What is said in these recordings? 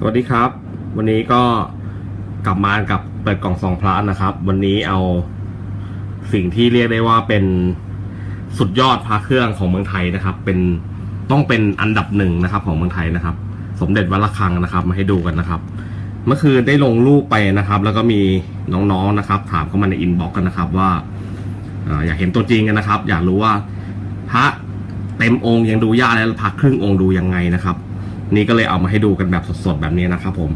สวัสดีครับ วันนี้ก็กลับมากับเปิดกล่องสองพระนะครับ วันนี้เอาสิ่งที่เรียกได้ว่าเป็นสุดยอดพระเครื่องของเมืองไทยนะครับ เป็นต้องเป็นอันดับหนึ่งนะครับ ของเมืองไทยนะครับ สมเด็จวัดระฆังนะครับ มาให้ดูกันนะครับ เมื่อคืนได้ลงรูปไปนะครับ แล้วก็มีน้องๆนะครับ ถามเข้ามาในอินบ็อกซ์กันนะครับว่าอ่าอยากเห็นตัวจริงกันนะครับ อยากรู้ว่าพระเต็มองค์ยังดูยากแล้วพระครึ่งองค์ดูยังไงนะครับ นี่ก็เลยเอามาให้ดูกันแบบสดๆแบบนี้นะครับผม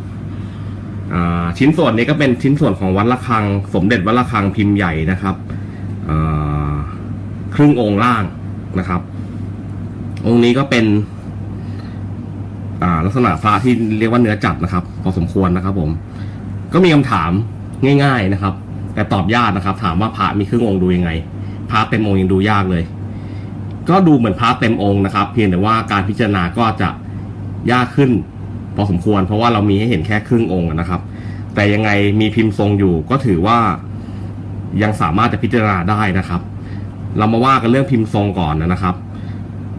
ชิ้นส่วนนี้ก็เป็นชิ้นส่วนของวัดระฆัง สมเด็จวัดระฆังพิมพ์ใหญ่นะครับครึ่งองค์ล่างนะครับ องค์นี้ก็เป็นลักษณะฟ้าที่เรียกว่าเนื้อจัดนะครับพอสมควรนะครับ ผม ก็มีคำถามง่าย ๆนะครับ แต่ตอบยากนะครับ ถามว่าพระมีครึ่งองค์ดูยังไงพระเต็มองค์ยังดูยากเลย ก็ดูเหมือนพระเต็มองค์นะครับ เพียงแต่ว่าการพิจารณาก็จะ ยากขึ้นพอสมควร เพราะว่าเรามีให้เห็นแค่ครึ่งองค์นะครับ แต่ยังไงมีพิมพ์ทรงอยู่ก็ถือว่ายังสามารถจะพิจารณาได้นะครับ เรามาว่ากันเรื่องพิมพ์ทรงก่อนนะครับ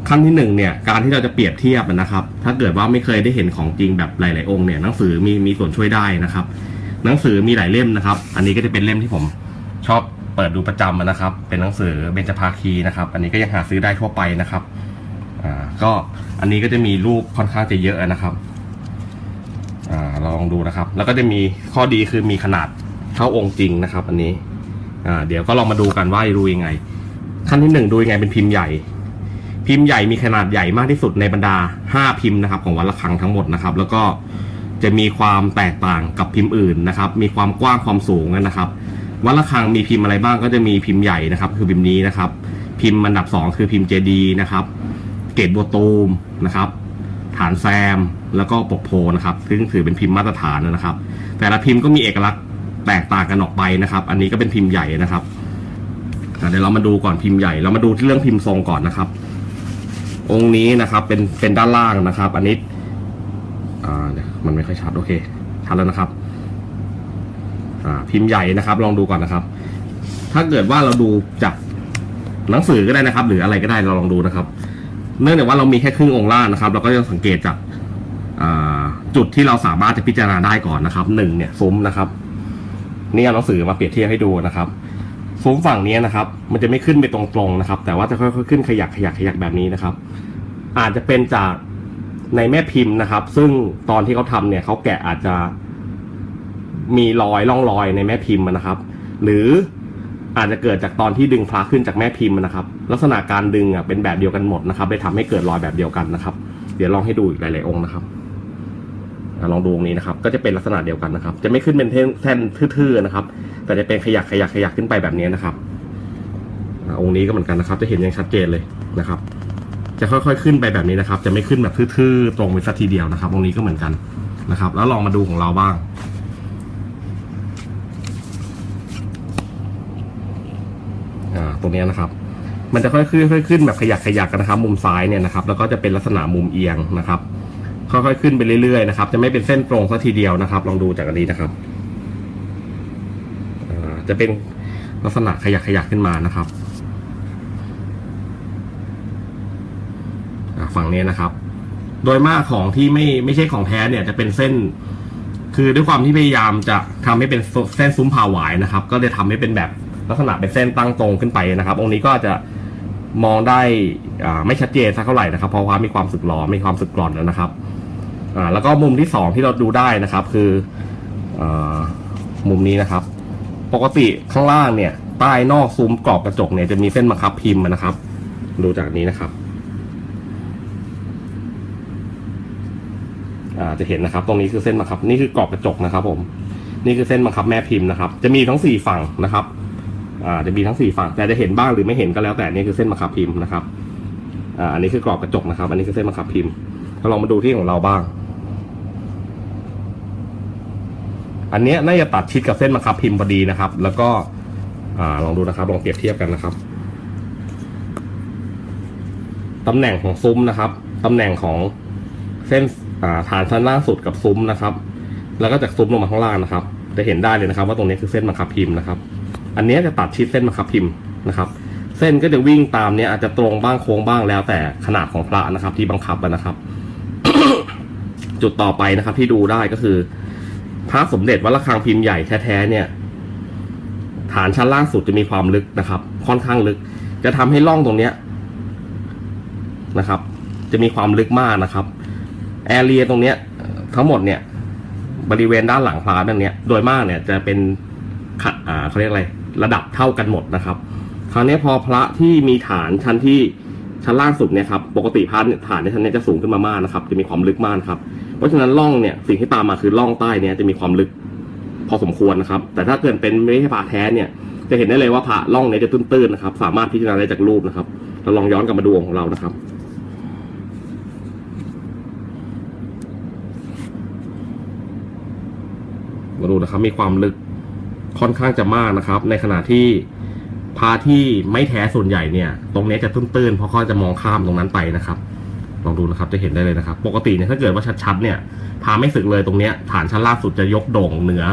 ขั้นที่หนึ่งเนี่ยการที่เราจะเปรียบเทียบนะครับ ถ้าเกิดว่าไม่เคยได้เห็นของจริงแบบหลาย ๆ องค์เนี่ยหนังสือมีมีส่วนช่วยได้นะครับ หนังสือมีหลายเล่มนะครับ อันนี้ก็จะเป็นเล่มที่ผมชอบเปิดดูประจำนะครับ เป็นหนังสือเบญจภาคีนะครับ อันนี้ก็ยังหาซื้อได้ทั่วไปนะครับ ก็อันนี้ก็จะมีรูปค่อนข้างจะเยอะนะครับอ่าเราลองดูนะครับ แล้วก็จะมีข้อดีคือมีขนาดเท่าองค์จริงนะครับ อันนี้อ่าเดี๋ยวก็ลองมาดูกันว่าดูยังไง ขั้นที่หนึ่งดูยังไงเป็นพิมพ์ใหญ่ พิมพ์ใหญ่มีขนาดใหญ่มากที่สุดในบรรดา 5 พิมพ์นะครับ ของวัดระฆังทั้งหมดนะครับ แล้วก็จะมีความแตกต่างกับพิมพ์อื่นนะครับ มีความกว้างความสูงนะครับ วัดระฆังมีพิมพ์อะไรบ้างก็จะมีพิมพ์ใหญ่นะครับ คือพิมพ์นี้นะครับ พิมพ์อันดับ 2 คือพิมพ์เจดีนะครับ เกตบัวตูมนะครับ ฐานแซมแล้วก็ปกโพนะครับ ซึ่งถือเป็นพิมพ์มาตรฐานนะครับ แต่ละพิมพ์ก็มีเอกลักษณ์แตกต่างกันออกไปนะครับ อันนี้ก็เป็นพิมพ์ใหญ่นะครับเดี๋ยวเรามาดูก่อนพิมพ์ใหญ่ เรามาดูที่เรื่องพิมพ์ทรงก่อนนะครับ องค์นี้นะครับเป็นเป็นด้านล่างนะครับ อันนี้อ่ามันไม่ค่อยชัดโอเคชัดแล้วนะครับอ่าพิมพ์ใหญ่นะครับ ลองดูก่อนนะครับ ถ้าเกิดว่าเราดูจากหนังสือก็ได้นะครับ หรืออะไรก็ได้เราลองดูนะครับ เนื่องจากว่าเรามีแค่ครึ่งองค์ล่างนะครับ เราก็จะสังเกตจากจุดที่เราสามารถจะพิจารณาได้ก่อนนะครับหนึ่งเนี่ยซุ้มนะครับ นี่เอาหนังสือมาเปรียบเทียบให้ดูนะครับซุ้มฝั่งนี้นะครับ มันจะไม่ขึ้นไปตรงๆนะครับ แต่ว่าจะค่อยๆขึ้นขยักขยักขยักแบบนี้นะครับ อาจจะเป็นจากในแม่พิมพ์นะครับ ซึ่งตอนที่เขาทำเนี่ยเขาแกะอาจจะมีรอยร่องรอยในแม่พิมพ์นะครับ หรือ อาจจะเกิดจากตอนที่ดึงพระขึ้นจากแม่พิมพ์นะครับ ลักษณะการดึงอะเป็นแบบเดียวกันหมดนะครับเลยทำให้เกิดรอยแบบเดียวกันนะครับ เดี๋ยวลองให้ดูอีกหลายๆองค์นะครับลองดูองค์นี้นะครับ ก็จะเป็นลักษณะเดียวกันนะครับ จะไม่ขึ้นเป็นแท่นท่นทื่อๆนะครับ แต่จะเป็นขยักขยักขยักขึ้นไปแบบนี้นะครับอะองค์นี้ก็เหมือนกันนะครับ จะเห็นอย่างชัดเจนเลยนะครับ จะค่อยๆขึ้นไปแบบนี้นะครับ จะไม่ขึ้นแบบทื่อๆตรงไปสักทีเดียวนะครับ องค์นี้ก็เหมือนกันนะครับ แล้วลองมาดูของเราบ้าง อ่า ตรงนี้นะครับ มันจะค่อยๆค่อยๆขึ้นแบบขยักขยักกันนะครับ มุมซ้ายเนี่ยนะครับ แล้วก็จะเป็นลักษณะมุมเอียงนะครับ ค่อยๆขึ้นไปเรื่อยๆนะครับ จะไม่เป็นเส้นตรงสักทีเดียวนะครับ ลองดูจากอันนี้นะครับจะเป็นลักษณะขยักขยักขึ้นมานะครับฝั่งนี้นะครับ โดยมากของที่ไม่ไม่ใช่ของแท้เนี่ยจะเป็นเส้น คือด้วยความที่พยายามจะทำให้เป็นเส้นซุ้มผ่าหวายนะครับ ก็เลยทำให้เป็นแบบ ลักษณะเป็นเส้นตั้งตรงขึ้นไปนะครับ องค์นี้ก็จะมองได้ไม่ชัดเจนสักเท่าไหร่นะครับ เพราะว่ามีความสึกหลอมีความสึกกร่อนนะครับแล้วก็มุมที่สองที่เราดูได้นะครับ คืออมุมนี้นะครับ ปกติข้างล่างเนี่ย ใต้นอกซุ้มกรอบกระจกเนี่ยจะมีเส้นบังคับพิมพ์นะครับ ดูจากนี้นะครับจะเห็นนะครับ ตรงนี้คือเส้นบังคับ นี่คือกรอบกระจกนะครับ ผม นี่คือเส้นบังคับแม่พิมพ์นะครับ จะมีทั้งสี่ฝั่งนะครับ อ่าจะมีทั้งสี่ฝั่งแต่จะเห็นบ้างหรือไม่เห็นก็แล้วแต่นี่คือเส้นบังคับพิมพ์นะครับอ่าอันนี้คือกรอบกระจกนะครับ อันนี้คือเส้นบังคับพิมพ์เราลองมาดูที่ของเราบ้าง อันเนี้ยน่าจะตัดชิดกับเส้นบังคับพิมพ์พอดีนะครับ แล้วก็อ่าลองดูนะครับลองเปรียบเทียบกันนะครับตำแหน่งของซุ้มนะครับตำแหน่งของเส้นฐานชั้นล่างสุดกับซุ้มนะครับ แล้วก็จากซุ้มลงมาข้างล่างนะครับ จะเห็นได้เลยนะครับ ว่าตรงนี้คือเส้นบังคับพิมพ์นะครับ อันนี้จะตัดชิดเส้นบังคับพิมพ์นะครับ เส้นก็จะวิ่งตามเนี้ยอาจจะตรงบ้างโค้งบ้างแล้วแต่ขนาดของพระนะครับ ที่บังคับนะครับ จุดต่อไปนะครับ ที่ดูได้ก็คือพระสมเด็จวัดระฆังพิมพ์ใหญ่แท้ๆเนี่ย ฐานชั้นล่างสุดจะมีความลึกนะครับ ค่อนข้างลึก จะทำให้ร่องตรงเนี้ยนะครับ จะมีความลึกมากนะครับแอเรียตรงเนี้ยทั้งหมดเนี่ย บริเวณด้านหลังพระตรงเนี้ย โดยมากเนี่ยจะเป็นขะอ่าเขาเรียกอะไร ระดับเท่ากันหมดนะครับ คราวนี้พอพระที่มีฐานชั้นที่ชั้นล่างสุดเนี่ยครับปกติพระเนี่ยฐานในชั้นเนี้จะสูงขึ้นมามากนะครับจะมีความลึกมากครับ เพราะฉะนั้นร่องเนี่ยสิ่งที่ตามมาคือร่องใต้เนี่ยจะมีความลึกพอสมควรนะครับ แต่ถ้าเกิดเป็นไม่ใช่พระแท้เนี่ยจะเห็นได้เลยว่าพระร่องเนี่ยจะตื้นๆนะครับ สามารถพิจารณาได้จากรูปนะครับ เราลองย้อนกลับมาดูของเรานะครับมาดูนะครับมีความลึก ค่อนข้างจะมากนะครับ ในขณะที่พาที่ไม่แท้ส่วนใหญ่เนี่ย ตรงนี้จะตื้นๆเพราะเขาจะมองข้ามตรงนั้นไปนะครับลองดูนะครับจะเห็นได้เลยนะครับ ปกติเนี่ยถ้าเกิดว่าชัดๆเนี่ยพาไม่สึกเลยตรงเนี้ยฐานชั้นล่างสุดจะยกโด่งเหนือ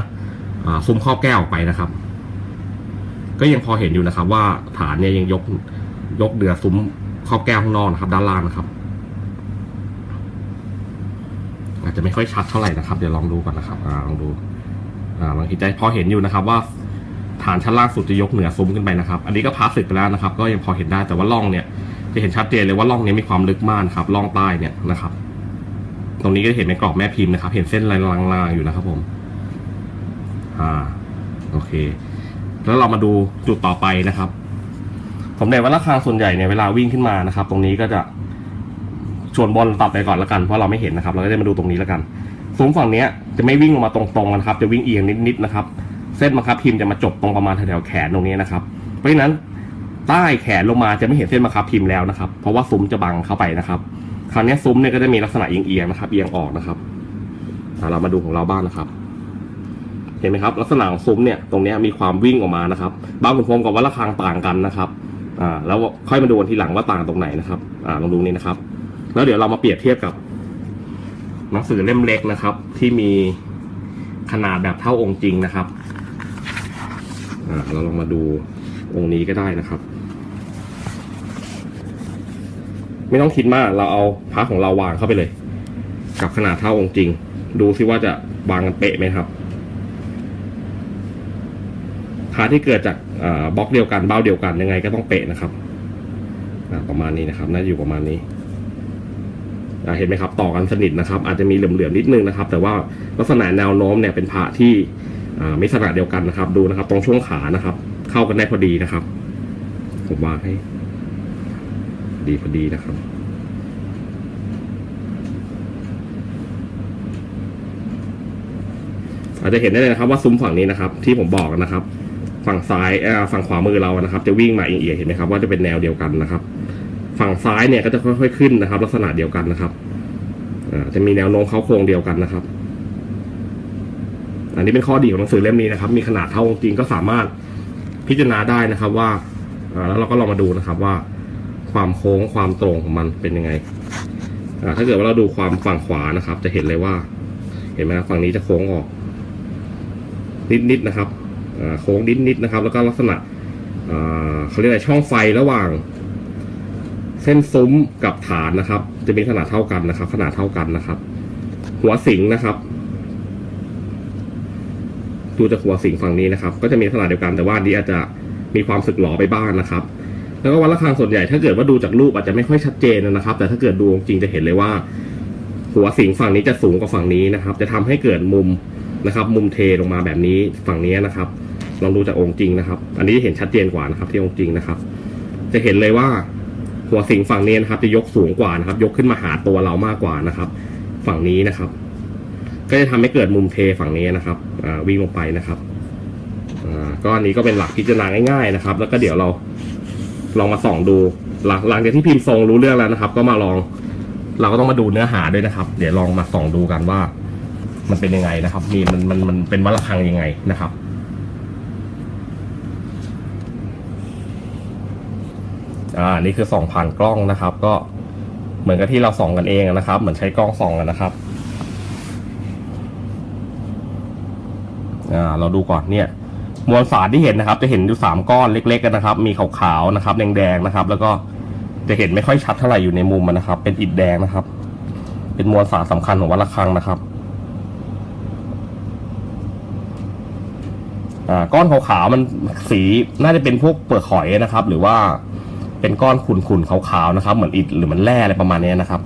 อซุ้มครอบแก้วออกไปนะครับ ก็ยังพอเห็นอยู่นะครับ ว่าฐานเนี่ยยังยกยกเหนือซุ้มครอบแก้วข้างนอกนะครับ ด้านล่างนะครับ อาจจะไม่ค่อยชัดเท่าไหร่นะครับ เดี๋ยวลองดูก่อนนะครับอลองดู อ่าบางทีจะพอเห็นอยู่นะครับว่าฐานชั้นล่างสุดจะยกเหนือซุ้มขึ้นไปนะครับ อันนี้ก็พาสสึกไปแล้วนะครับ ก็ยังพอเห็นได้แต่ว่าร่องเนี่ย จะเห็นชัดเจนเลยว่าร่องนี้มีความลึกมากครับร่องใต้เนี่ยนะครับ ตรงนี้ก็เห็นในกรอบแม่พิมพ์นะครับ เห็นเส้นลายๆอยู่นะครับ ผม อ่า โอเค แล้วเรามาดูจุดต่อไปนะครับสมเด็จวัดระฆังส่วนใหญ่เนี่ยเวลาวิ่งขึ้นมานะครับ ตรงนี้ก็จะชวนบอลตัดไปก่อนแล้วกันเพราะเราไม่เห็นนะครับ เราก็จะมาดูตรงนี้แล้วกัน ซุ้มฝั่งเนี้ยจะไม่วิ่งลงมาตรงๆนะครับ จะวิ่งเอียงนิดๆนะครับ เส้นบังคับพิมพ์จะมาจบตรงประมาณแถวๆแขนตรงนี้นะครับ เพราะฉะนั้นใต้แขนลงมาจะไม่เห็นเส้นบังคับพิมพ์แล้วนะครับ เพราะว่าซุ้มจะบังเข้าไปนะครับ คราวนี้ซุ้มเนี่ยก็จะมีลักษณะเอียงๆนะครับ เอียงออกนะครับอ่าเรามาดูของเราบ้างนะครับ เห็นไหมครับ ลักษณะของซุ้มเนี่ยตรงนี้มีความวิ่งออกมานะครับ บางขุนพรมกับวัดระฆังต่างกันนะครับอ่าแล้วค่อยมาดูกันทีหลังว่าต่างตรงไหนนะครับอ่าลองดูนี่นะครับ แล้วเดี๋ยวเรามาเปรียบเทียบกับ หนังสือเล่มเล็กนะครับ ที่มีขนาดแบบเท่าองค์จริงนะครับเราลองมาดูองค์นี้ก็ได้นะครับ ไม่ต้องคิดมากเราเอาพระของเราวางเข้าไปเลย กับขนาดเท่าองค์จริง ดูซิว่าจะวางกันเป๊ะไหมครับพระที่เกิดจากบล็อกเดียวกันเบ้าเดียวกันยังไงก็ต้องเป๊ะนะครับประมาณนี้นะครับ น่าจะอยู่ประมาณนี้ เห็นไหมครับ ต่อกันสนิทนะครับ อาจจะมีเหลื่อมๆนิดนึงนะครับ แต่ว่าลักษณะแนวโน้มเนี่ยเป็นพระที่อ่ามีขนาดเดียวกันนะครับ ดูนะครับ ตรงช่วงขานะครับ เข้ากันได้พอดีนะครับ ผมวางให้ ดีพอดีนะครับอาจจะเห็นได้เลยนะครับว่าซุ้มฝั่งนี้นะครับ ที่ผมบอกนะครับ ฝั่งซ้ายฝั่งขวามือเรานะครับ จะวิ่งมาเอียงๆเห็นไหมครับว่าจะเป็นแนวเดียวกันนะครับ ฝั่งซ้ายเนี่ยก็จะค่อยๆขึ้นนะครับ ลักษณะเดียวกันนะครับจะมีแนวโน้มเข้าโครงเดียวกันนะครับ อันนี้เป็นข้อดีของหนังสือเล่มนี้นะครับ มีขนาดเท่าจริงก็สามารถพิจารณาได้นะครับว่าแล้วเราก็ลองมาดูนะครับว่า ความโค้งความตรงของมันเป็นยังไงถ้าเกิดว่าเราดูความฝั่งขวานะครับ จะเห็นเลยว่า เห็นไหมครับฝั่งนี้จะโค้งออก นิดๆนะครับโค้งนิดๆนะครับ แล้วก็ลักษณะเขาเรียกอะไรช่องไฟระหว่าง ส้นซุ้มกับฐานนะครับ จะมีขนาดเท่ากันนะครับ ขนาดเท่ากันนะครับ หัวสิงนะครับดูจากหัวสิงฝั่งนี้นะครับ ก็จะมีขนาดเดียวกันแต่ว่านี้อาจจะมีความสึกหลอไปบ้างนะครับ แล้วก็วัดระฆังส่วนใหญ่ถ้าเกิดว่าดูจากรูปอาจจะไม่ค่อยชัดเจนนะครับ แต่ถ้าเกิดดูจริงจะเห็นเลยว่า หัวสิงฝั่งนี้จะสูงกว่าฝั่งนี้นะครับ จะทำให้เกิดมุมนะครับ มุมเทลงมาแบบนี้ฝั่งนี้นะครับ ลองดูจากองค์จริงนะครับ อันนี้เห็นชัดเจนกว่านะครับ ที่องค์จริงนะครับ จะเห็นเลยว่า หัวสิงฝั่งนี้นะครับ จะยกสูงกว่านะครับ ยกขึ้นมาหาตัวเรามากกว่านะครับ ฝั่งนี้นะครับ ก็จะทำให้เกิดมุมเทฝั่งนี้นะครับวิ่งลงไปนะครับก็อันนี้ก็เป็นหลักพิจารณาง่ายๆนะครับ แล้วก็เดี๋ยวเราลองมาส่องดูหลังหลังจากที่พิมพ์ทรงรู้เรื่องแล้วนะครับ ก็มาลอง เราก็ต้องมาดูเนื้อหาด้วยนะครับ เดี๋ยวลองมาส่องดูกันว่า มันเป็นยังไงนะครับ มีมันมันมันเป็นวัดระฆังยังไงนะครับ อ่านี่คือส่องผ่านกล้องนะครับ ก็เหมือนกับที่เราส่องกันเองนะครับ เหมือนใช้กล้องส่องกันนะครับอ่าเราดูก่อนเนี่ย มวลสารที่เห็นนะครับ จะเห็นอยู่สามก้อนเล็กๆกันนะครับ มีขาวๆนะครับ แดงๆนะครับ แล้วก็จะเห็นไม่ค่อยชัดเท่าไหร่อยู่ในมุมมันนะครับ เป็นอิฐแดงนะครับ เป็นมวลสารสำคัญของวัดระฆังนะครับอ่าก้อนขาวๆมันสีน่าจะเป็นพวกเปลือกหอยนะครับ หรือว่า เป็นก้อนขุ่นๆขาวๆนะครับ เหมือนอิฐหรือมันแร่อะไรประมาณนี้นะครับ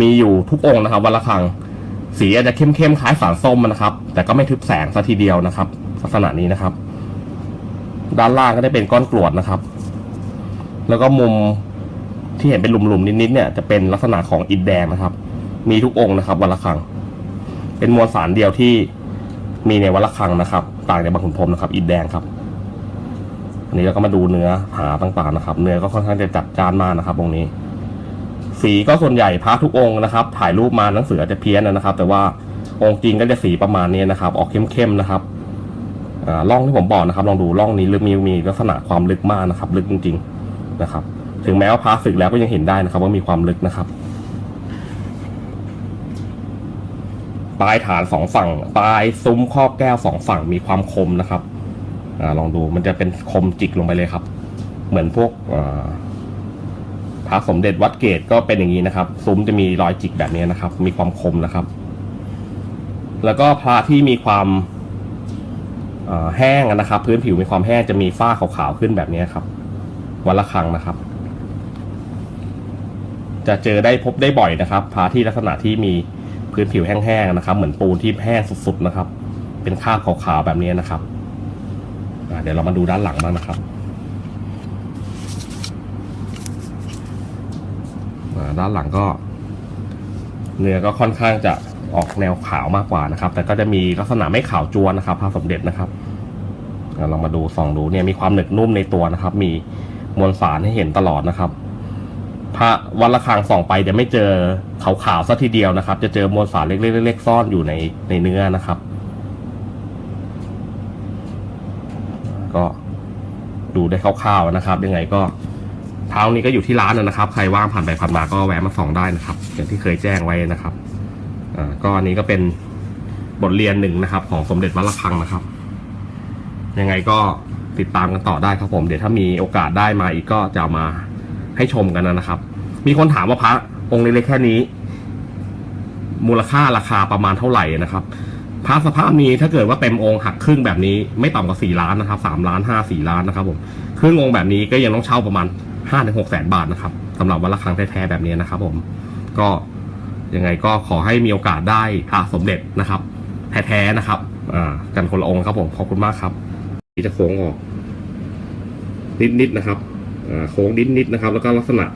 มีอยู่ทุกองค์นะครับวันละครั้งสีอาจจะเข้มๆคล้ายสารส้มนะครับ แต่ก็ไม่ทึบแสงซะทีเดียวนะครับ ลักษณะนี้นะครับ ด้านล่างก็ได้เป็นก้อนกรวดนะครับ แล้วก็มุมที่เห็นเป็นหลุมๆนิดๆเนี่ยจะเป็นลักษณะของอิฐแดงนะครับ มีทุกองค์นะครับวันละครั้งเป็นมวลสารเดียวที่มีในวัดระฆังนะครับ ต่างจากบางขุนพรมนะครับ อิฐแดงครับ อันนี้เราก็มาดูเนื้อหาต่างๆนะครับ เนื้อก็ค่อนข้างจะจัดจ้านมากนะครับ ตรงนี้ สีก็ส่วนใหญ่พระทุกองค์นะครับ ถ่ายรูปมาหนังสืออาจจะเพี้ยนนะครับ แต่ว่าองค์จริงก็จะสีประมาณนี้นะครับ ออกเข้มๆนะครับอ่าร่องที่ผมบอกนะครับ ลองดูร่องนี้ลึกมีมีลักษณะความลึกมากนะครับ ลึกจริง ๆนะครับ ถึงแม้ว่าพระสึกแล้วก็ยังเห็นได้นะครับ ว่ามีความลึกนะครับปลายฐานสองฝั่ง ปลายซุ้มครอบแก้วสองฝั่งมีความคมนะครับ อ่าลองดูมันจะเป็นคมจิกลงไปเลยครับ เหมือนพวกพระสมเด็จวัดเกตก็เป็นอย่างนี้นะครับ ซุ้มจะมีรอยจิกแบบนี้นะครับ มีความคมนะครับ แล้วก็พระที่มีความแห้งนะครับ พื้นผิวมีความแห้งจะมีฝ้าขาวๆขึ้นแบบนี้ครับ วันละครั้งนะครับ จะเจอได้พบได้บ่อยนะครับพระที่ลักษณะที่มีพื้นผิวแห้งๆนะครับ เหมือนปูนที่แห้งสุดๆนะครับ เป็นคราบขาวๆแบบนี้นะครับ เดี๋ยวเรามาดูด้านหลังบ้างนะครับด้านหลังก็ เนื้อก็ค่อนข้างจะออกแนวขาวมากกว่านะครับ แต่ก็จะมีลักษณะไม่ขาวจวนนะครับพระสมเด็จนะครับเรามาดูส่องดูเนี่ยมีความหนึบนุ่มในตัวนะครับ มีมวลสารให้เห็นตลอดนะครับพระวันละครังส่องไปจะไม่เจอขาวๆซะทีเดียวนะครับ จะเจอมวลสารเล็กๆๆซ่อนอยู่ในในเนื้อนะครับ ก็ดู ได้คร่าวๆนะครับ ยังไงก็เท้านี้ก็อยู่ที่ร้านนะครับ ใครว่างผ่านไปผ่านมาก็แวะมาส่องได้นะครับ อย่างที่เคยแจ้งไว้นะครับอ่าก็อันนี้ก็เป็นบทเรียนหนึ่งนะครับ ของสมเด็จวัดระฆังนะครับ ยังไงก็ติดตามกันต่อได้ครับผม เดี๋ยวถ้ามีโอกาสได้มาอีกก็จะมาให้ชมกันนะครับ มีคนถามว่าพระองค์เล็กๆแค่นี้ มูลค่าราคาประมาณเท่าไหร่นะครับ พระสภาพนี้ถ้าเกิดว่าเต็มองค์หักครึ่งแบบนี้ไม่ต่ำกว่าสี่ล้านนะครับสามล้านห้าสี่ล้านนะครับผมครึ่งองค์แบบนี้ก็ยังต้องเช่าประมาณห้าถึงหกแสนบาทนะครับสำหรับวันละครั้งแท้ๆแบบนี้นะครับ ผมก็ยังไงก็ขอให้มีโอกาสได้พระสมเด็จนะครับ แท้ๆนะครับอ่ากันคนละองค์ครับผมขอบคุณมากครับที่จะโค้งออกนิดๆนะครับอ่าโค้งนิดๆนะครับ แล้วก็ลักษณะ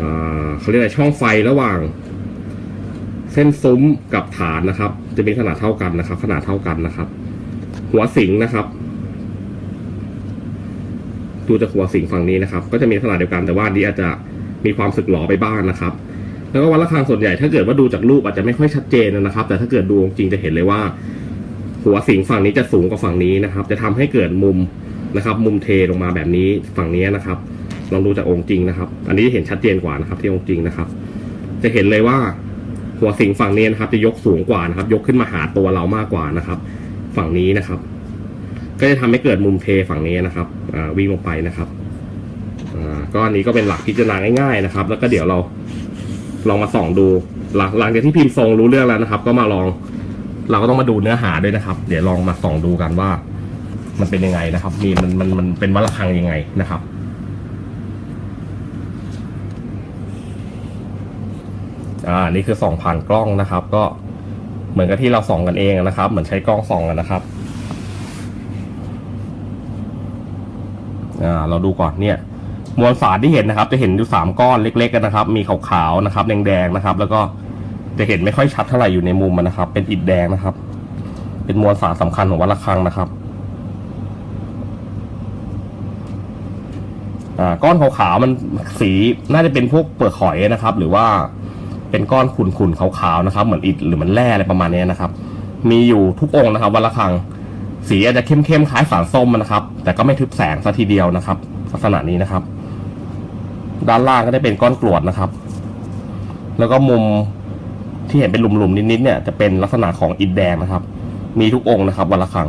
อ่าเขาเรียกอะไรช่องไฟระหว่าง ส้นซุ้มกับฐานนะครับ จะมีขนาดเท่ากันนะครับ ขนาดเท่ากันนะครับ หัวสิงนะครับดูจากหัวสิงฝั่งนี้นะครับ ก็จะมีขนาดเดียวกันแต่ว่านี้อาจจะมีความสึกหลอไปบ้างนะครับ แล้วก็วัดระฆังส่วนใหญ่ถ้าเกิดว่าดูจากรูปอาจจะไม่ค่อยชัดเจนนะครับ แต่ถ้าเกิดดูจริงจะเห็นเลยว่า หัวสิงฝั่งนี้จะสูงกว่าฝั่งนี้นะครับ จะทำให้เกิดมุมนะครับ มุมเทลงมาแบบนี้ฝั่งนี้นะครับ ลองดูจากองค์จริงนะครับ อันนี้เห็นชัดเจนกว่านะครับ ที่องค์จริงนะครับ จะเห็นเลยว่า หัวสิงฝั่งนี้นะครับ จะยกสูงกว่านะครับ ยกขึ้นมาหาตัวเรามากกว่านะครับ ฝั่งนี้นะครับ ก็จะทำให้เกิดมุมเทฝั่งนี้นะครับวิ่งลงไปนะครับก็อันนี้ก็เป็นหลักพิจารณาง่ายๆนะครับ แล้วก็เดี๋ยวเราลองมาส่องดูหลังหลังจากที่พิมพ์ทรงรู้เรื่องแล้วนะครับ ก็มาลอง เราก็ต้องมาดูเนื้อหาด้วยนะครับ เดี๋ยวลองมาส่องดูกันว่า มันเป็นยังไงนะครับ มีมันมันมันเป็นวัดระฆังยังไงนะครับ อ่านี่คือส่องผ่านกล้องนะครับ ก็เหมือนกับที่เราส่องกันเองนะครับ เหมือนใช้กล้องส่องกันนะครับอ่าเราดูก่อนเนี่ย มวลสารที่เห็นนะครับ จะเห็นอยู่สามก้อนเล็กๆกันนะครับ มีขาวๆนะครับ แดงๆนะครับ แล้วก็จะเห็นไม่ค่อยชัดเท่าไหร่อยู่ในมุมมันนะครับ เป็นอิฐแดงนะครับ เป็นมวลสารสำคัญของวัดระฆังนะครับอ่าก้อนขาวๆมันสีน่าจะเป็นพวกเปลือกหอยนะครับ หรือว่า เป็นก้อนขุ่นๆขาวๆนะครับ เหมือนอิฐหรือมันแร่อะไรประมาณนี้นะครับ มีอยู่ทุกองค์นะครับวันละครั้งสีอาจจะเข้มๆคล้ายสารส้มนะครับ แต่ก็ไม่ทึบแสงซะทีเดียวนะครับลักษณะนี้นะครับ ด้านล่างก็ได้เป็นก้อนกรวดนะครับ แล้วก็มุมที่เห็นเป็นหลุมๆนิดๆเนี่ยจะเป็นลักษณะของอิฐแดงนะครับ มีทุกองค์นะครับวันละครั้ง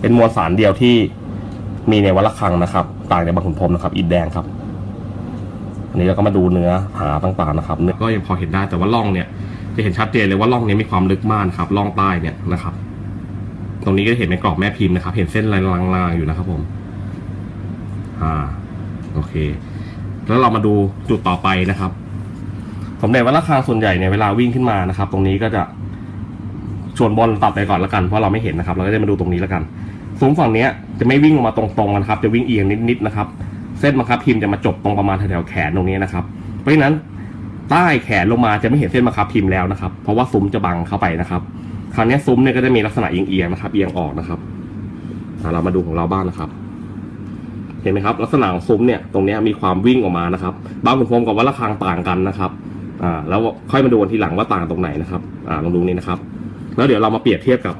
เป็นมวลสารเดียวที่มีในวันละครั้งนะครับ ต่างจากบางขุนพรมนะครับ อิฐแดงครับ อันนี้เราก็มาดูเนื้อหาต่างๆนะครับเนื้อก็ยังพอเห็นได้แต่ว่าล่องเนี่ยจะเห็นชัดเจนเลยว่าร่องนี้มีความลึกมากครับร่องใต้เนี่ยนะครับ ตรงนี้ก็จะเห็นเป็นกรอบแม่พิมพ์นะครับ เห็นเส้นลางๆอยู่นะครับผมอ่าโอเค แล้วเรามาดูจุดต่อไปนะครับสมเด็จวัดระฆังส่วนใหญ่เนี่ยเวลาวิ่งขึ้นมานะครับ ตรงนี้ก็จะส่วนบนตัดไปก่อนแล้วกันเพราะเราไม่เห็นนะครับ เราก็จะมาดูตรงนี้แล้วกันซุ้มฝั่งเนี้ยจะไม่วิ่งลงมาตรงๆนะครับ จะวิ่งเอียงนิดๆนะครับ เส้นบังคับพิมพ์จะมาจบตรงประมาณแถวแขนตรงนี้นะครับ เพราะฉะนั้นใต้แขนลงมาจะไม่เห็นเส้นบังคับพิมพ์แล้วนะครับ เพราะว่าซุ้มจะบังเข้าไปนะครับคราวนี้ซุ้มเนี่ยก็จะมีลักษณะเอียงๆนะครับ เอียงออกนะครับอ่าเรามาดูของเราบ้างนะครับ เห็นไหมครับ ลักษณะของซุ้มเนี่ยตรงนี้มีความวิ่งออกมานะครับบางขุนพรหมกับวัดระฆังต่างกันนะครับอ่าแล้วค่อยมาดูกันทีหลังว่าต่างตรงไหนนะครับอ่าลองดูนี่นะครับ แล้วเดี๋ยวเรามาเปรียบเทียบกับ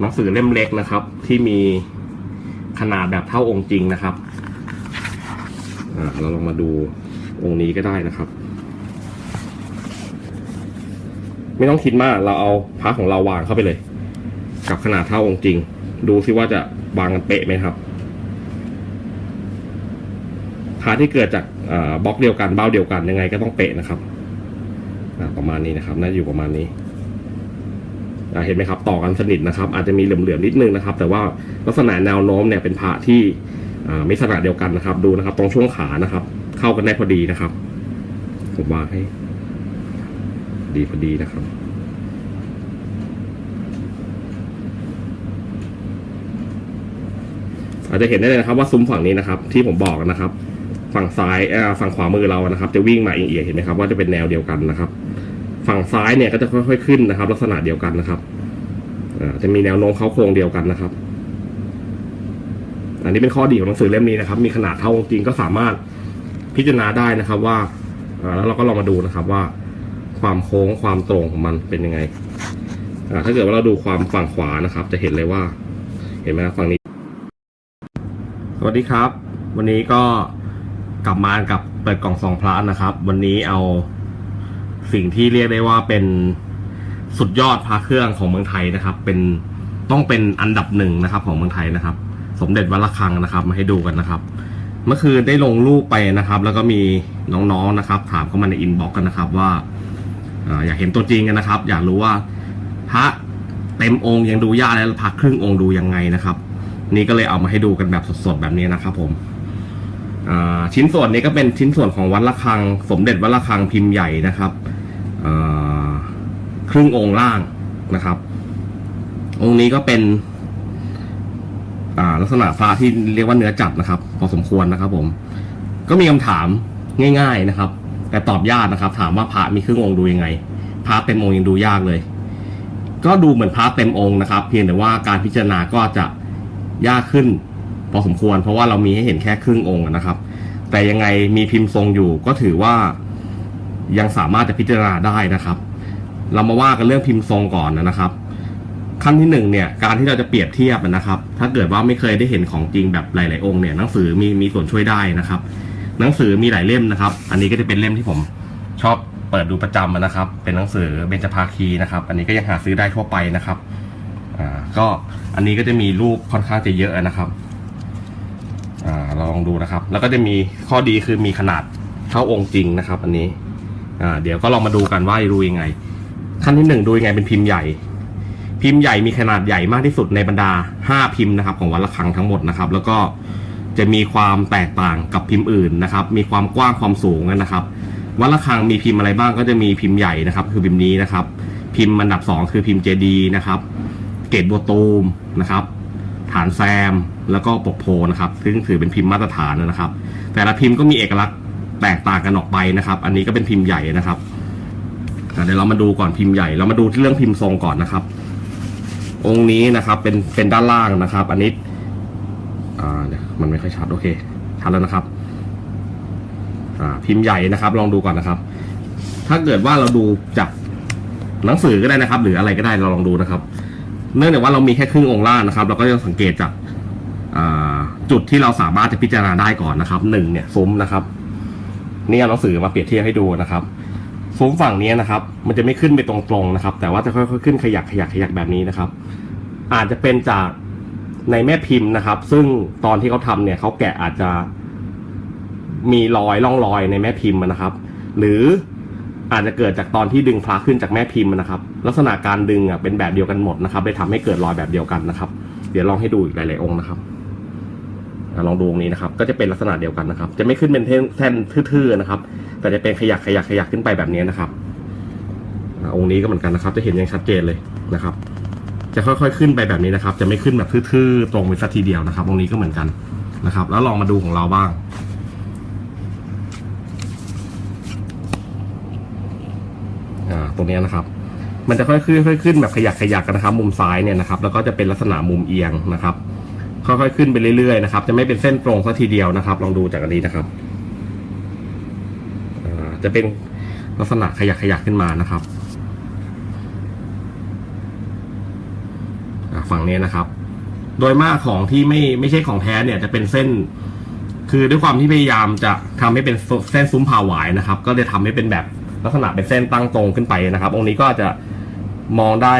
หนังสือเล่มเล็กนะครับ ที่มีขนาดแบบเท่าองค์จริงนะครับ อ่าเราลองมาดูองค์นี้ก็ได้นะครับ ไม่ต้องคิดมากเราเอาพระของเราวางเข้าไปเลย กับขนาดเท่าองค์จริง ดูซิว่าจะวางกันเป๊ะไหมครับพาร์ทที่เกิดจากบล็อกเดียวกันเบ้าเดียวกันยังไงก็ต้องเป๊ะนะครับประมาณนี้นะครับน่าจะอยู่ประมาณนี้เห็นไหมครับ ต่อกันสนิทนะครับ อาจจะมีเหลื่อมๆนิดนึงนะครับ แต่ว่าลักษณะแนวโน้มเนี่ยเป็นพระที่ อ่ามีขนาดเดียวกันนะครับ ดูนะครับ ตรงช่วงขานะครับ เข้ากันได้พอดีนะครับ ผมวางให้ ดีพอดีนะครับอาจจะเห็นได้เลยนะครับว่าซุ้มฝั่งนี้นะครับ ที่ผมบอกนะครับ ฝั่งซ้ายเอ่อฝั่งขวามือเรานะครับ จะวิ่งมาเอียงๆเห็นไหมครับว่าจะเป็นแนวเดียวกันนะครับ ฝั่งซ้ายเนี่ยก็จะค่อยๆขึ้นนะครับ ลักษณะเดียวกันนะครับอ่าจะมีแนวโน้มเข้าโครงเดียวกันนะครับ อันนี้เป็นข้อดีของหนังสือเล่มนี้นะครับ มีขนาดเท่าจริงก็สามารถพิจารณาได้นะครับว่าแล้วเราก็ลองมาดูนะครับว่า ความโค้งความตรงของมันเป็นยังไงถ้าเกิดว่าเราดูความฝั่งขวานะครับ จะเห็นเลยว่า เห็นไหมครับฝั่งนี้ สวัสดีครับ วันนี้ก็กลับมากับเปิดกล่องสองพระนะครับ วันนี้เอาสิ่งที่เรียกได้ว่าเป็นสุดยอดพระเครื่องของเมืองไทยนะครับ เป็นต้องเป็นอันดับหนึ่งนะครับ ของเมืองไทยนะครับ สมเด็จวัดระฆังนะครับ มาให้ดูกันนะครับ เมื่อคืนได้ลงรูปไปนะครับ แล้วก็มีน้องๆนะครับ ถามเข้ามาในอินบ็อกซ์กันนะครับว่าอ่าอยากเห็นตัวจริงกันนะครับ อยากรู้ว่าพระเต็มองค์ยังดูยากแล้วพระครึ่งองค์ดูยังไงนะครับ นี่ก็เลยเอามาให้ดูกันแบบสดๆแบบนี้นะครับ ผมอ่าชิ้นส่วนนี้ก็เป็นชิ้นส่วนของวัดระฆัง สมเด็จวัดระฆังพิมพ์ใหญ่นะครับอ่าครึ่งองค์ล่างนะครับ องค์นี้ก็เป็น อ่าลักษณะฟ้าที่เรียกว่าเนื้อจัดนะครับพอสมควรนะครับ ผม ก็มีคำถามง่าย ๆนะครับ แต่ตอบยากนะครับ ถามว่าพระมีครึ่งองค์ดูยังไงพระเต็มองค์ยังดูยากเลย ก็ดูเหมือนพระเต็มองค์นะครับ เพียงแต่ว่าการพิจารณาก็จะยากขึ้น พอสมควร เพราะว่าเรามีให้เห็นแค่ครึ่งองค์นะครับ แต่ยังไงมีพิมพ์ทรงอยู่ ก็ถือว่ายังสามารถจะพิจารณาได้นะครับ เรามาว่ากันเรื่องพิมพ์ทรงก่อนนะครับ ขั้นที่หนึ่งเนี่ยการที่เราจะเปรียบเทียบนะครับ ถ้าเกิดว่าไม่เคยได้เห็นของจริงแบบหลาย ๆ องค์เนี่ยหนังสือมีมีส่วนช่วยได้นะครับ หนังสือมีหลายเล่มนะครับ อันนี้ก็จะเป็นเล่มที่ผมชอบเปิดดูประจำนะครับ เป็นหนังสือเบญจภาคีนะครับ อันนี้ก็ยังหาซื้อได้ทั่วไปนะครับอ่าก็อันนี้ก็จะมีรูปค่อนข้างจะเยอะนะครับอ่าเราลองดูนะครับ แล้วก็จะมีข้อดีคือมีขนาดเท่าองค์จริงนะครับ อันนี้อ่าเดี๋ยวก็ลองมาดูกันว่าดูยังไง ขั้นที่หนึ่งดูยังไงเป็นพิมพ์ใหญ่ พิมพ์ใหญ่มีขนาดใหญ่มากที่สุดในบรรดา 5 พิมพ์นะครับของวัดระฆังทั้งหมดนะครับ แล้วก็จะมีความแตกต่างกับพิมพ์อื่นนะครับ มีความกว้างความสูงนะครับ วัดระฆังมีพิมพ์อะไรบ้างก็จะมีพิมพ์ใหญ่นะครับ คือพิมพ์นี้นะครับ พิมพ์อันดับสองคือพิมพ์เจดีนะครับ เกตบัวตูมนะครับ ฐานแซมแล้วก็ปกโพนะครับ ซึ่งถือเป็นพิมพ์มาตรฐานนะครับ แต่ละพิมพ์ก็มีเอกลักษณ์แตกต่างกันออกไปนะครับ อันนี้ก็เป็นพิมพ์ใหญ่นะครับเดี๋ยวเรามาดูก่อนพิมพ์ใหญ่ เรามาดูที่เรื่องพิมพ์ทรงก่อนนะครับ องค์นี้นะครับเป็นเป็นด้านล่างนะครับ อันนี้อ่าเดี๋ยมันไม่ค่อยชัดโอเคชัดแล้วนะครับอ่าพิมพ์ใหญ่นะครับ ลองดูก่อนนะครับ ถ้าเกิดว่าเราดูจากหนังสือก็ได้นะครับ หรืออะไรก็ได้เราลองดูนะครับ เนื่องจากว่าเรามีแค่ครึ่งองค์ล่างนะครับ เราก็จะสังเกตจากจุดที่เราสามารถจะพิจารณาได้ก่อนนะครับหนึ่งเนี่ยซุ้มนะครับ นี่เอาหนังสือมาเปรียบเทียบให้ดูนะครับ ซุ้มฝั่งนี้นะครับ มันจะไม่ขึ้นไปตรงๆนะครับ แต่ว่าจะค่อยๆขึ้นขยักขยักขยักแบบนี้นะครับ อาจจะเป็นจากในแม่พิมพ์นะครับ ซึ่งตอนที่เขาทำเนี่ยเขาแกะอาจจะมีรอยร่องรอยในแม่พิมพ์นะครับ หรืออาจจะเกิดจากตอนที่ดึงพระขึ้นจากแม่พิมพ์นะครับ ลักษณะการดึงอะเป็นแบบเดียวกันหมดนะครับเลยทำให้เกิดรอยแบบเดียวกันนะครับ เดี๋ยวลองให้ดูอีกหลายๆองค์นะครับลองดูองค์นี้นะครับ ก็จะเป็นลักษณะเดียวกันนะครับ จะไม่ขึ้นเป็นเส้นเส้นทื่อๆนะครับ แต่จะเป็นขยักขยักขยักขึ้นไปแบบนี้นะครับองค์นี้ก็เหมือนกันนะครับ จะเห็นอย่างชัดเจนเลยนะครับ จะค่อยๆขึ้นไปแบบนี้นะครับ จะไม่ขึ้นแบบทื่อๆตรงไปสักทีเดียวนะครับ องค์นี้ก็เหมือนกันนะครับ แล้วลองมาดูของเราบ้างอ่าตรงนี้นะครับ มันจะค่อยๆค่อยๆขึ้นแบบขยักขยักกันนะครับ มุมซ้ายเนี่ยนะครับ แล้วก็จะเป็นลักษณะมุมเอียงนะครับ ค่อยๆขึ้นไปเรื่อยๆนะครับ จะไม่เป็นเส้นตรงสักทีเดียวนะครับ ลองดูจากอันนี้นะครับ จะเป็นลักษณะขยักขยักขึ้นมานะครับฝั่งนี้นะครับ โดยมากของที่ไม่ไม่ใช่ของแท้เนี่ยจะเป็นเส้น คือด้วยความที่พยายามจะทำให้เป็นเส้นซุ้มผ่าหวายนะครับ ก็เลยทำให้เป็นแบบลักษณะเป็นเส้นตั้งตรงขึ้นไปนะครับ องค์นี้ก็จะมองได้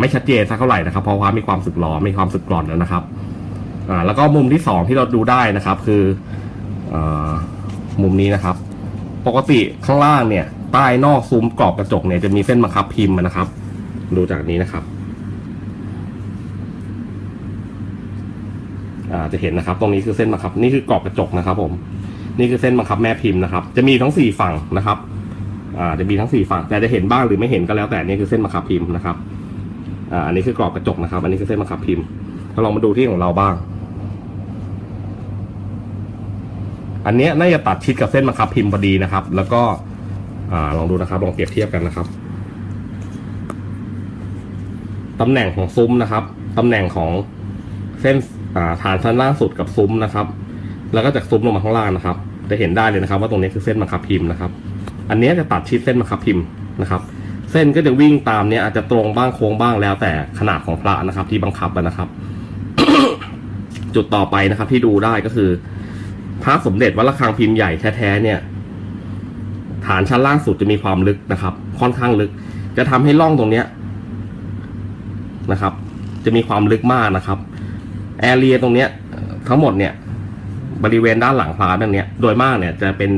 ไม่ชัดเจนสักเท่าไหร่นะครับ เพราะว่ามีความสึกหรอมีความสึกกร่อนแล้วนะครับแล้วก็มุมที่สองที่เราดูได้นะครับ คืออมุมนี้นะครับ ปกติข้างล่างเนี่ย ใต้นอกซุ้มกรอบกระจกเนี่ยจะมีเส้นบังคับพิมพ์นะครับ ดูจากนี้นะครับอ่าจะเห็นนะครับ ตรงนี้คือเส้นบังคับ นี่คือกรอบกระจกนะครับ ผม นี่คือเส้นบังคับแม่พิมพ์นะครับ จะมีทั้งสี่ฝั่งนะครับอ่าจะมีทั้งสี่ฝั่ง แต่จะเห็นบ้างหรือไม่เห็นก็แล้วแต่นี่คือเส้นบังคับพิมพ์นะครับอ่าอันนี้คือกรอบกระจกนะครับ อันนี้คือเส้นบังคับพิมพ์เราลองมาดูที่ของเราบ้าง อันเนี้ยน่าจะตัดชิดกับเส้นบังคับพิมพ์พอดีนะครับ แล้วก็อลองดูนะครับ ลองเปรียบเทียบกันนะครับตำแหน่งของซุ้มนะครับตำแหน่งของเส้นฐานชั้นล่างสุดกับซุ้มนะครับ แล้วก็จากซุ้มลงมาข้างล่างนะครับ จะเห็นได้เลยนะครับ ว่าตรงนี้คือเส้นบังคับพิมพ์นะครับ อันนี้จะตัดชิดเส้นบังคับพิมพ์นะครับ เส้นก็จะวิ่งตามเนี้ยอาจจะตรงบ้างโค้งบ้างแล้วแต่ขนาดของพระนะครับ ที่บังคับนะครับ จุดต่อไปนะครับที่ดูได้ก็คือ พระสมเด็จวัดระฆังพิมพ์ใหญ่แท้ๆเนี่ย ฐานชั้นล่างสุดจะมีความลึกนะครับ ค่อนข้างลึก จะทำให้ร่องตรงเนี้ยนะครับ จะมีความลึกมากนะครับแอเรียตรงเนี้ยทั้งหมดเนี่ย บริเวณด้านหลังพระตรงเนี้ยโดยมากเนี่ยจะเป็น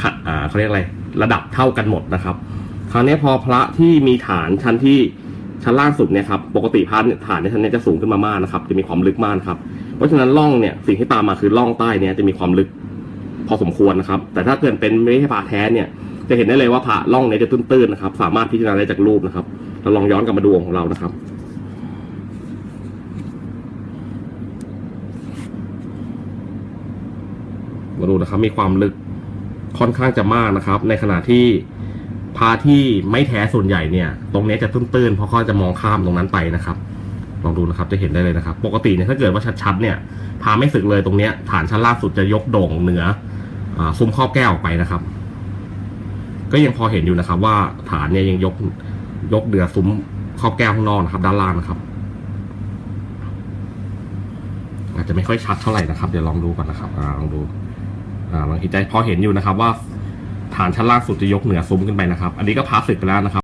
ขะอ่าเขาเรียกอะไรระดับเท่ากันหมดนะครับ คราวนี้พอพระที่มีฐานชั้นที่ชั้นล่างสุดเนี่ยครับปกติพระเนี่ยฐานในชั้นเนี้จะสูงขึ้นมามากนะครับ จะมีความลึกมากครับ เพราะฉะนั้นร่องเนี่ยสิ่งที่ตามมาคือร่องใต้เนี่ยจะมีความลึกพอสมควรนะครับ แต่ถ้าเกิดเป็นไม่ใช่พระแท้เนี่ย จะเห็นได้เลยว่าพระร่องเนี่ยจะตื้นๆนะครับ สามารถพิจารณาได้จากรูปนะครับ เราลองย้อนกลับมาดูของเรานะครับมาดูนะครับมีความลึกค่อนข้างจะมากนะครับ ในขณะที่พาที่ไม่แท้ส่วนใหญ่เนี่ย ตรงนี้จะตื้นๆเพราะเขาจะมองข้ามตรงนั้นไปนะครับ ลองดูนะครับจะเห็นได้เลยนะครับ ปกติเนี่ยถ้าเกิดว่าชัดๆเนี่ยพาไม่สึกเลยตรงเนี้ยฐานชั้นล่างสุดจะยกโด่งเหนืออซุ้มครอบแก้วออกไปนะครับ ก็ยังพอเห็นอยู่นะครับ ว่าฐานเนี่ยยังยกยกเดือซุ้มครอบแก้วข้างนอกนะครับ ด้านล่างนะครับ อาจจะไม่ค่อยชัดเท่าไหร่นะครับ เดี๋ยวลองดูก่อนนะครับอ่าลองดูอ่าบางทีใจพอเห็นอยู่นะครับ ว่าฐานชั้นล่างสุดจะยกเหนือซุ้มขึ้นไปนะครับ อันนี้ก็พาสึกไปแล้วนะครับ